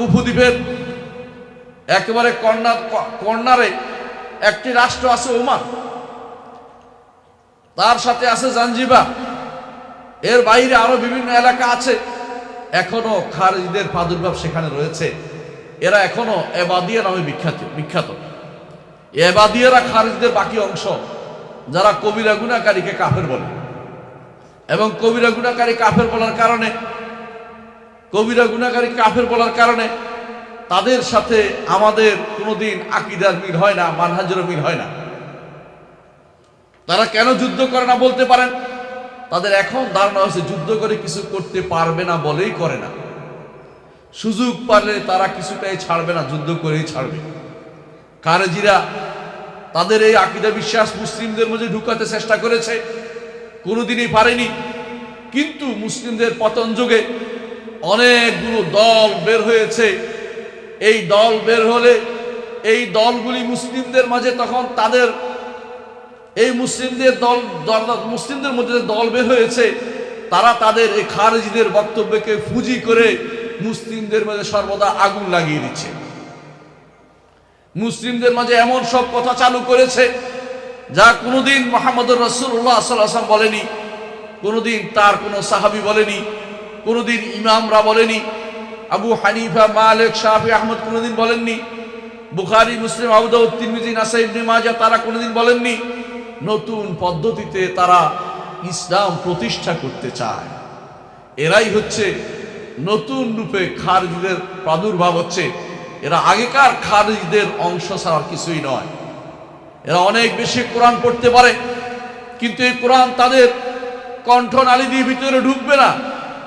উপদ্বীপের একেবারে কর্নার কর্নারে একটি রাষ্ট্র আছে ওমান। তার সাথে আছে জাঞ্জিবা। এর বাইরে আরও বিভিন্ন এলাকা আছে। এখনও খারিজদের প্রাদুর্ভাব সেখানে রয়েছে। এরা এখনও এবাদিয়া নামে বিখ্যাত বিখ্যাত। এবাদিয়ারা খারিজদের বাকি অংশ, যারা কবিরা গুণাকারীকে কাফের বলে। এবং কবিরা গুণাকারী কাফের বলার কারণে কবিরা গুণাকারী কাফের বলার কারণে তাদের সাথে আমাদের কোনোদিন আকিদার মিল হয় না, মানহাজেরও মিল হয় না। তারা কেন যুদ্ধ করে না বলতে পারেন? তাদের এখন ধারণা হচ্ছে যুদ্ধ করে কিছু করতে পারবে না বলেই করে না। সুযোগ পারলে তারা কিছুটাই ছাড়বে না, যুদ্ধ করেই ছাড়বে। কারেজিরা তাদের এই আকিদা বিশ্বাস মুসলিমদের মধ্যে ঢুকাতে চেষ্টা করেছে। কোনোদিনই পারেনি। কিন্তু মুসলিমদের পতন যুগে অনেকগুলো দল বের হয়েছে। এই দল বের হলে এই দলগুলি মুসলিমদের মাঝে তখন তাদের এই মুসলিমদের দল মুসলিমদের মধ্যে দল বের হয়েছে, তারা তাদের এই খারেজিদের বক্তব্যকে ফুজি করে মুসলিমদের মাঝে সর্বদা আগুন লাগিয়ে দিচ্ছে। মুসলিমদের মাঝে এমন সব কথা চালু করেছে, যা কোনোদিন মোহাম্মদ রসুল্লাহ সাল্লাম বলেনি, কোনোদিন তার কোনো সাহাবি বলেনি কোনোদিন ইমামরা বলেনি, আবু হানিফা, মালিক শাহি আহমদ কোনোদিন বলেননি, বুখারি, মুসলিম, আবুদাউদ, তিরমিজি, নাসাই, ইবনে মাজা তারা কোনোদিন বলেননি, নতুন পদ্ধতিতে তারা ইসলাম প্রতিষ্ঠা করতে চায়। এরাই হচ্ছে নতুন রূপে খারিজদের প্রাদুর্ভাব হচ্ছে। এরা আগেকার খারিজদের অংশ ছাড়া কিছুই নয়। এরা অনেক বেশি কোরআন পড়তে পারে, কিন্তু এই কোরআন তাদের কণ্ঠ নালী দিয়ে ভিতরে ঢুকবে না।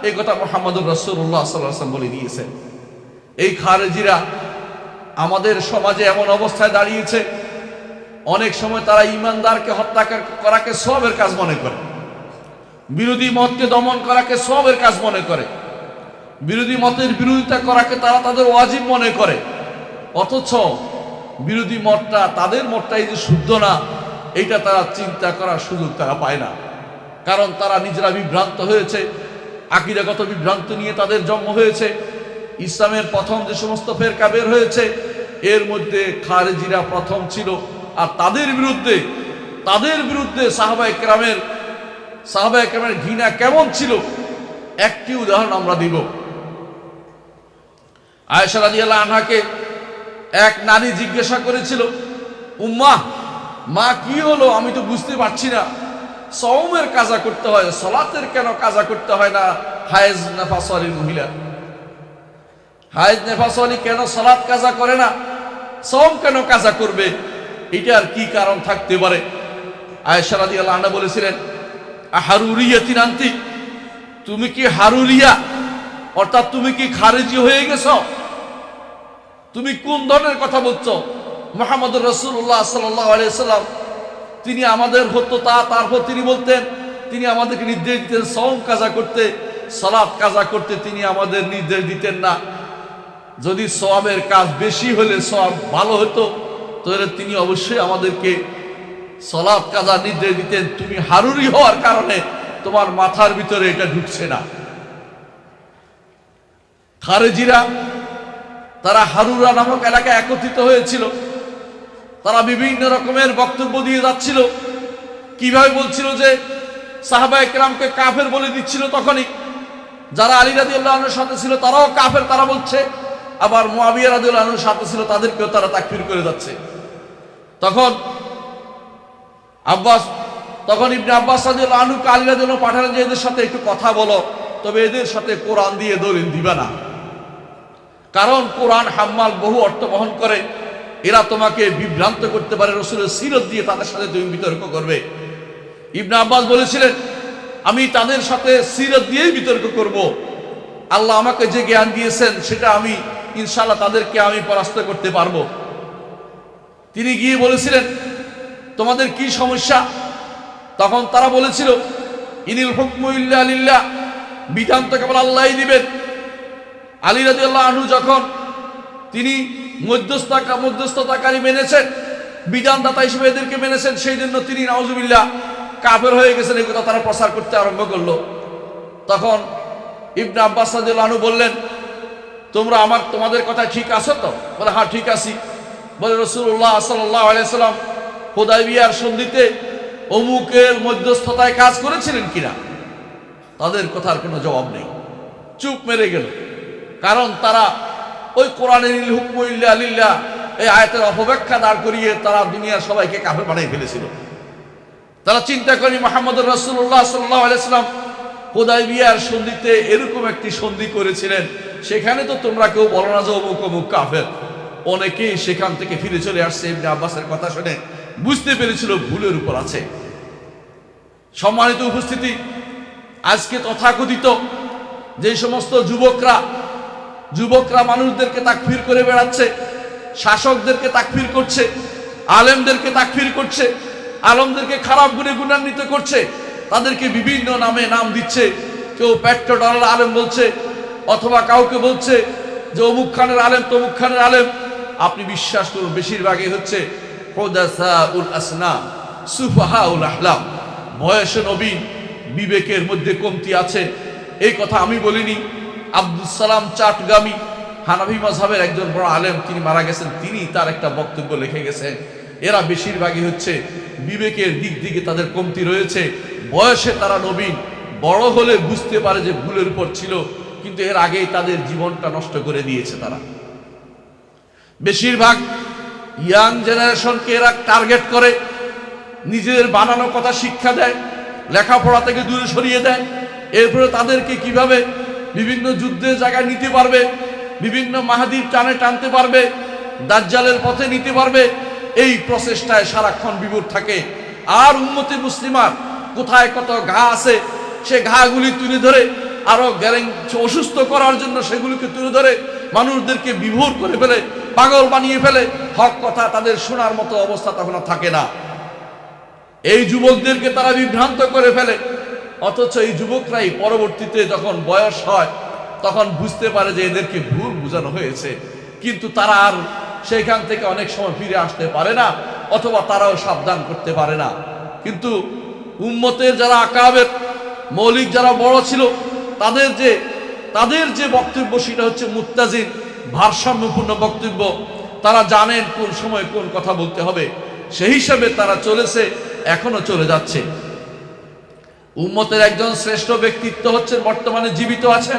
এই কথা মোহাম্মদ রসুল্লাহ সাল্লাম বলে দিয়েছেন এই খারেজিরা আমাদের সমাজে এমন অবস্থায় দাঁড়িয়েছে, অনেক সময় তারা ইমানদারকে হত্যা করাকে সবের কাজ মনে করে। বিরোধী মতকে দমন করাকে সবের কাজ মনে করে। বিরোধী মতের বিরোধিতা করাকে তারা তাদের ওয়াজিব মনে করে। অথচ বিরোধী মতটা তাদের মতটাই যে শুদ্ধ না, এইটা তারা চিন্তা করার সুযোগ তারা পায় না। কারণ তারা নিজেরা বিভ্রান্ত হয়েছে আকিরাগত বিভ্রান্ত নিয়ে তাদের জন্ম হয়েছে। ইসলামের প্রথম যে সমস্ত ফেরকা বের হয়েছে, এর মধ্যে খারেজিরা প্রথম ছিল। আর তাদের বিরুদ্ধে তাদের বিরুদ্ধে সাহাবা একরামের সাহাবা একরামের ঘৃণা কেমন ছিল? একটি উদাহরণ আমরা দিব। আয়েশা রাদিয়াল্লাহু আনহাকে এক নারী জিজ্ঞাসা করেছিল, উম্মা, মা কি হলো? আমি তো বুঝতে পারছি না। সৌমের কাজা করতে হয়, সলাতের কেন কাজা করতে হয় না? হায়েজ নেফাসলি মহিলা। হায়েজ নেফাসলি কেন সলাৎ কাজা করে না? সৌম কেন কাজা করবে? এটার কি কারণ থাকতে পারে? আয়েশা রাদিয়াল্লাহু আনহা বলেছিলেন হারুরিয়া তিনান্তি তুমি কি হারুরিয়া অর্থাৎ তুমি কি খারেজি হয়ে গেছ? তুমি কোন ধরনের কথা বলছো? মোহাম্মদ রসুল্লাহ সাল্লাম তিনি আমাদের হতো তা, তারপর তিনি বলতেন, তিনি আমাদেরকে নির্দেশ দিতেন সম কাজা করতে সলাপ কাজা করতে, তিনি আমাদের নির্দেশ দিতেন না। যদি সবাবের কাজ বেশি হলে সব ভালো হতো, তাহলে তিনি অবশ্যই আমাদেরকে সলাপ কাজা নির্দেশ দিতেন। তুমি হারুরি হওয়ার কারণে তোমার মাথার ভিতরে এটা ঢুকছে না। খারেজিরা, তারা হারুরা নামক এলাকায় একত্রিত হয়েছিল। তারা বিভিন্ন রকমের বক্তব্য দিয়ে যাচ্ছিল। কীভাবে বলছিল যে সাহাবা একরামকে কাফের বলে দিচ্ছিল তখনই। যারা আলী রাজি আল্লাহনের সাথে ছিল তারাও কাফের, তারা বলছে, আবার মোয়াবিয়া রাজি আল্লাহনের সাথে ছিল তাদেরকেও তারা তাকফির করে যাচ্ছে। তখন আব্বাস, তখন ইবনে আব্বাস রাজি আনুকে আলী রাজি পাঠালেন যে, এদের সাথে একটু কথা বলো, তবে এদের সাথে কোরআন দিয়ে দলিল দিবে না। কারণ কোরআন হাম্মাল বহু অর্থ বহন করে। এরা তোমাকে বিভ্রান্ত করতে পারে, রসুলের সিরত দিয়ে তাদের সাথে তুমি বিতর্ক করবে। ইবনা আব্বাস বলেছিলেন, আমি তাদের সাথে সিরত দিয়েই বিতর্ক করব। আল্লাহ আমাকে যে জ্ঞান দিয়েছেন, সেটা আমি ইনশাল্লাহ তাদেরকে আমি পরাস্ত করতে পারব। তিনি গিয়ে বলেছিলেন, তোমাদের কি সমস্যা? তখন তারা বলেছিল, ইনিল হুকমু ইল্লা লিল্লাহ। বিধান তো কেবল আল্লাহই দিবেন। আলী রাদিয়াল্লাহু আনহু যখন তিনি মধ্যস্থতা মধ্যস্থতাকারী মেনেছেন। বিধানদাতা হিসেবে এদেরকে মেনেছেন। সেই জন্য তিনি, নাউজুবিল্লাহ, কাফের হয়ে গেছেন। এই কথা তারা প্রচার করতে আরম্ভ করল। তখন ইবনে আব্বাস আনহু বললেন, তোমরা আমার, তোমাদের কথা ঠিক আছো তো? বলে হ্যাঁ ঠিক আছি। বলে রসুল্লাহ সাল্লাহ আলাইসাল্লাম হোদাই বিয়ার সন্ধিতে অমুকের মধ্যস্থতায় কাজ করেছিলেন কিনা? তাদের কথার কোনো জবাব নেই। চুপ মেরে গেল। কারণ তারা ওই কোরআনের হুকম ইল্লা এই আয়তের অপব্যাখ্যা দাঁড় করিয়ে তারা দুনিয়ার সবাইকে কাফের বানিয়ে ফেলেছিল। তারা চিন্তা করি মোহাম্মদ রসুল্লাহ সাল্লাহ হোদাই বিয়ার সন্ধিতে এরকম একটি সন্ধি করেছিলেন। সেখানে তো তোমরা কেউ বলো না যে অমুক অমুক কাফের। অনেকেই সেখান থেকে ফিরে চলে আসছে, ইবনে আব্বাসের কথা শুনে বুঝতে পেরেছিল ভুলের উপর আছে। সম্মানিত উপস্থিতি, আজকে তথাকথিত যে সমস্ত যুবকরা যুবকরা মানুষদেরকে তাকফির করে বেড়াচ্ছে, শাসকদেরকে তাকফির করছে, আলেমদেরকে তাকফির করছে, আলমদেরকে খারাপ গুণে গুণান্বিত করছে, তাদেরকে বিভিন্ন নামে নাম দিচ্ছে। কেউ পেট্রো ডলার আলেম বলছে, অথবা কাউকে বলছে যে, অমুক খানের আলেম, তমুক খানের আলেম। আপনি বিশ্বাস করুন, বেশিরভাগই হচ্ছে বয়সে নবীন বিবেকের মধ্যে কমতি আছে। এই কথা আমি বলিনি। আব্দুল সালাম চাটগামী হানাভি mazhaবের একজন বড় আলেম, তিনি মারা গেছেন, তিনি তার একটা বক্তব্য লিখে গেছেন। এরা বেশিরভাগই হচ্ছে বিবেকের দিক দিকে তাদের কমতি রয়েছে। বয়সে তারা নবীন, বড় হলে বুঝতে পারে যে ভুলের উপর ছিল, কিন্তু এর আগেই তাদের জীবনটা নষ্ট করে দিয়েছে তারা। বেশিরভাগ ইয়াং জেনারেশনকে এরা টার্গেট করে নিজেদের বানানো কথা শিক্ষা দেয়, লেখাপড়া থেকে দূরে সরিয়ে দেয়, এরপরে তাদেরকে কীভাবে বিভিন্ন যুদ্ধের জায়গায় নিতে পারবে, বিভিন্ন মাহাদির টানে টানতে পারবে, দাজ্জালের পথে নিতে পারবে, এই প্রচেষ্টায় সারাক্ষণ বিভোর থাকে। আর উন্মতি মুসলিমার কোথায় কত ঘা আছে, সে ঘাগুলি তুলে ধরে, আরও গ্যারেং অসুস্থ করার জন্য সেগুলিকে তুলে ধরে, মানুষদেরকে বিভোর করে ফেলে, পাগল বানিয়ে ফেলে, হক কথা তাদের শোনার মতো অবস্থা তখন থাকে না। এই যুবকদেরকে তারা বিভ্রান্ত করে ফেলে অথচ এই যুবকরাই পরবর্তীতে যখন বয়স হয়, তখন বুঝতে পারে যে এদেরকে ভুল বোঝানো হয়েছে। কিন্তু তারা আর সেইখান থেকে অনেক সময় ফিরে আসতে পারে না, অথবা তারাও সাবধান করতে পারে না। কিন্তু উম্মতের যারা আকাবের মৌলিক যারা বড় ছিল, তাদের যে তাদের যে বক্তব্য সেটা হচ্ছে মুত্তাজিন ভারসাম্যপূর্ণ বক্তব্য। তারা জানেন কোন সময় কোন কথা বলতে হবে। সেই হিসাবে তারা চলেছে, এখনও চলে যাচ্ছে। উম্মতের একজন শ্রেষ্ঠ ব্যক্তিত্ব হচ্ছেন, বর্তমানে জীবিত আছেন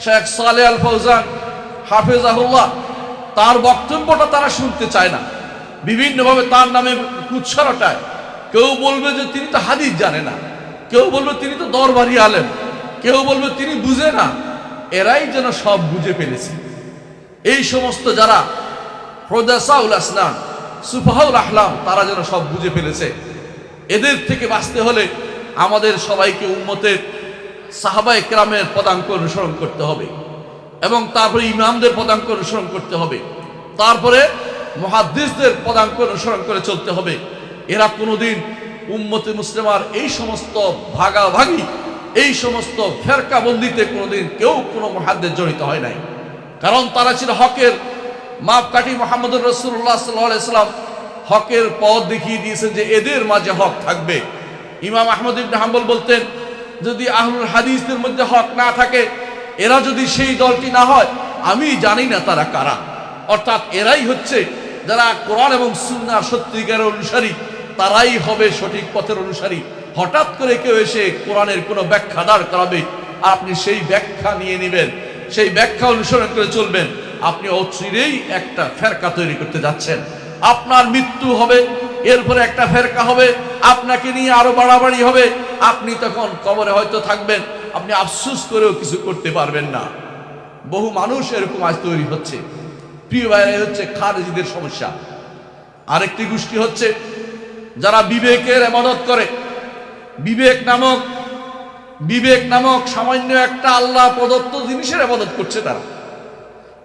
শেখ সালে আল ফৌজান, হাফেজাহুল্লাহ। তার বক্তব্যটা তারা শুনতে চায় না। বিভিন্নভাবে তার নামে কুৎসরটায়। কেউ বলবে যে তিনি তো হাদিস জানে না। কেউ বলবে তিনি তো দরবারি আলেম। কেউ বলবে তিনি বুঝে না। এরাই যেন সব বুঝে ফেলেছে। এই সমস্ত যারা হ্রদাসাউল আসলাম সুফাহুল আহলাম, তারা যেন সব বুঝে ফেলেছে। এদের থেকে বাঁচতে হলে আমাদের সবাইকে উম্মতের সাহাবা একরামের পদাঙ্ক অনুসরণ করতে হবে এবং তারপরে ইমামদের পদাঙ্ক অনুসরণ করতে হবে। তারপরে মহাদ্দিসদের পদাঙ্ক অনুসরণ করে চলতে হবে। এরা কোনোদিন উম্মতে মুসলিমার এই সমস্ত ভাগাভাগি, এই সমস্ত ফেরকাবন্দিতে কোনোদিন কেউ কোনো মহাদ্দের জড়িত হয় নাই। কারণ তারা ছিল হকের মাপকাঠি মোহাম্মদ রসুল্লাহ সাল্লাহ সাল্লাম হকের পথ দেখিয়ে দিয়েছেন যে এদের মাঝে হক থাকবে। ইমাম আহমদ ইবনে হাম্বল বলতেন, যদি আহলুল হাদিসদের মধ্যে হক না থাকে, এরা যদি সেই দলটি না হয়, আমি জানি না তারা কারা। অর্থাৎ এরাই হচ্ছে যারা কোরআন এবং সুন্নাহ সত্যিকারের অনুসারী, তারাই হবে সঠিক পথের অনুসারী। হঠাৎ করে কেউ এসে কোরআনের কোনো ব্যাখ্যা দাঁড় করাবে, আপনি সেই ব্যাখ্যা নিয়ে নেবেন, সেই ব্যাখ্যা অনুসরণ করে চলবেন। আপনি অচিরেই একটা ফেরকা তৈরি করতে যাচ্ছেন। আপনার মৃত্যু হবে এরপরে একটা ফেরকা হবে, আপনাকে নিয়ে আরও বাড়াবাড়ি হবে। আপনি তখন কবরে হয়তো থাকবেন, আপনি আফসুস করেও কিছু করতে পারবেন না। বহু মানুষ এরকম আজ তৈরি হচ্ছে। প্রিয় বাইরে হচ্ছে খারেজিদের সমস্যা। আরেকটি গোষ্ঠী হচ্ছে, যারা বিবেকের এমাদত করে। বিবেক নামক বিবেক নামক সামান্য একটা আল্লাহ প্রদত্ত জিনিসের আবাদত করছে তারা।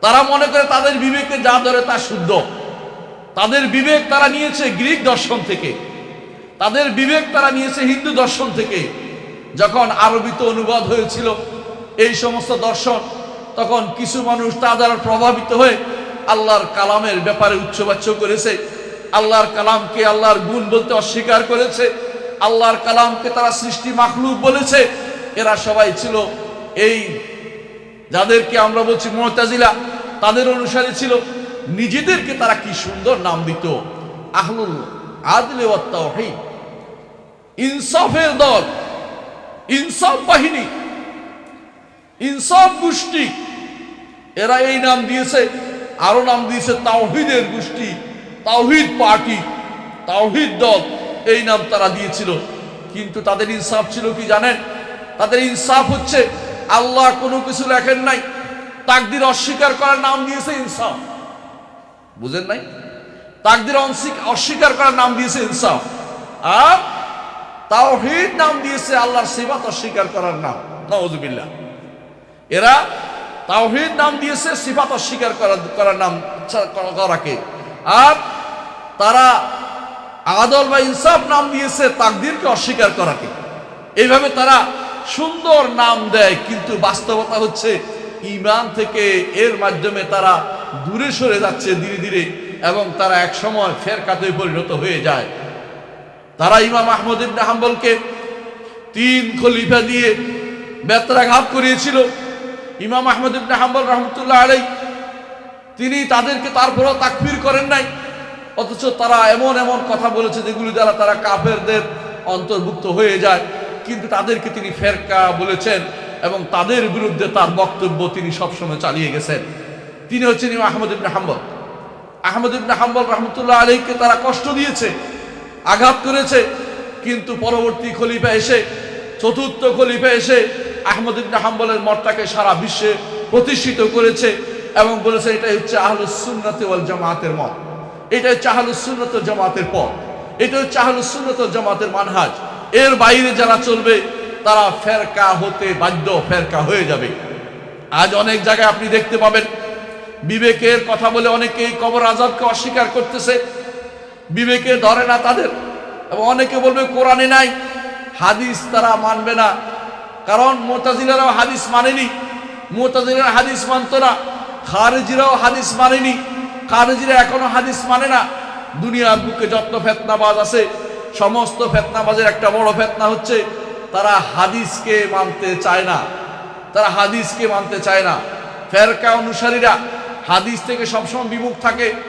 তারা মনে করে তাদের বিবেকে যা ধরে তা শুদ্ধ। তাদের বিবেক তারা নিয়েছে গ্রিক দর্শন থেকে। তাদের বিবেক তারা নিয়েছে হিন্দু দর্শন থেকে। যখন আরবিতে অনুবাদ হয়েছিল এই সমস্ত দর্শন, তখন কিছু মানুষ তা দ্বারা প্রভাবিত হয়ে আল্লাহর কালামের ব্যাপারে উচ্চবাচ্য করেছে। আল্লাহর কালামকে আল্লাহর গুণ বলতে অস্বীকার করেছে। আল্লাহর কালামকে তারা সৃষ্টি মাখলুক বলেছে। এরা সবাই ছিল এই যাদেরকে আমরা বলছি মহতাজিলা তাদের অনুসারী ছিল নিজেদেরকে তারা কি সুন্দর নাম দিত? আহলুল আদলে ওয়াত্তাওহীদ ইনসাফের দল, ইনসাফ বাহিনী, ইনসাফ গোষ্ঠী, এরা এই নাম দিয়েছে, আরও নাম দিয়েছে তাওহিদের গোষ্ঠী, তাওহিদ পার্টি, তাওহিদ দল, এই নাম তারা দিয়েছিল। কিন্তু তাদের ইনসাফ ছিল কি জানেন? তাদের ইনসাফ হচ্ছে, আল্লাহ কোনো কিছু লেখেন নাই, তাকদির অস্বীকার করার নাম দিয়েছে ইনসাফ। বুঝেন নাই? তাকদির অস্বীকার করার নাম দিয়েছে ইনসাফ। আর তাওহিদ নাম দিয়েছে আল্লাহর সিবাত অস্বীকার করার নাম। নওয়াজুবিল্লাহ এরা তাওহিদ নাম দিয়েছে, সিফাত অস্বীকার করার করার নাম করাকে। আর তারা আদল বা ইনসাফ নাম দিয়েছে তাকদিরকে অস্বীকার করাকে। এইভাবে তারা সুন্দর নাম দেয়, কিন্তু বাস্তবতা হচ্ছে ইমান থেকে এর মাধ্যমে তারা দূরে সরে যাচ্ছে ধীরে ধীরে এবং তারা এক সময় ফেরকাতে পরিণত হয়ে যায়। তারা ইমাম আহমদ ইবনে হাম্বলকে তিন খলিফা দিয়ে বেত্রাঘাত করিয়েছিল। ইমাম আহমদ ইবনে হাম্বল রহমতুল্লাহ আলাই তিনি তাদেরকে তারপরও তাকফির করেন নাই, অথচ তারা এমন এমন কথা বলেছে যেগুলি দ্বারা তারা কাফেরদের অন্তর্ভুক্ত হয়ে যায়। কিন্তু তাদেরকে তিনি ফেরকা বলেছেন এবং তাদের বিরুদ্ধে তার বক্তব্য তিনি সবসময় চালিয়ে গেছেন। তিনি হচ্ছেন ইমাম আহমদ ইবনে হাম্বল। আহমদ ইবনে হাম্বল রহমতুল্লাহ আলীকে তারা কষ্ট দিয়েছে, আঘাত করেছে, কিন্তু পরবর্তী খলিফা এসে, চতুর্থ খলিফা এসে আহমদ ইবনে হাম্বলের মতটাকে সারা বিশ্বে প্রতিষ্ঠিত করেছে এবং বলেছে, এটাই হচ্ছে আহলুস সুন্নাতে ওয়াল জামাতের মত। এটা হচ্ছে আহলুস সুন্নাত ওয়াল জামাতের পথ। এটা হচ্ছে আহলুস সুন্নাত ওয়াল জামাতের মানহাজ। এর বাইরে যারা চলবে, তারা ফেরকা হতে বাধ্য, ফেরকা হয়ে যাবে। আজ অনেক জায়গায় আপনি দেখতে পাবেন বিবেকের কথা বলে অনেকেই কবর আজাবকে অস্বীকার করতেছে। বিবেকে ধরে না তাদের। এবং অনেকে বলবে, কোরআনে নাই, হাদিস তারা মানবে না। কারণ মোতাজিলারাও হাদিস মানেনি, মোতাজিলারা হাদিস মানতো না, খারেজিরাও হাদিস মানেনি, খারেজিরা এখনও হাদিস মানে না। দুনিয়ার বুকে যত ফেতনাবাজ আছে, সমস্ত ফেতনাবাজের একটা বড় ফেতনা হচ্ছে, তারা হাদিসকে মানতে চায় না। তারা হাদিসকে মানতে চায় না। ফেরকা অনুসারীরা হাদিস থেকে সবসময় বিমুখ থাকে।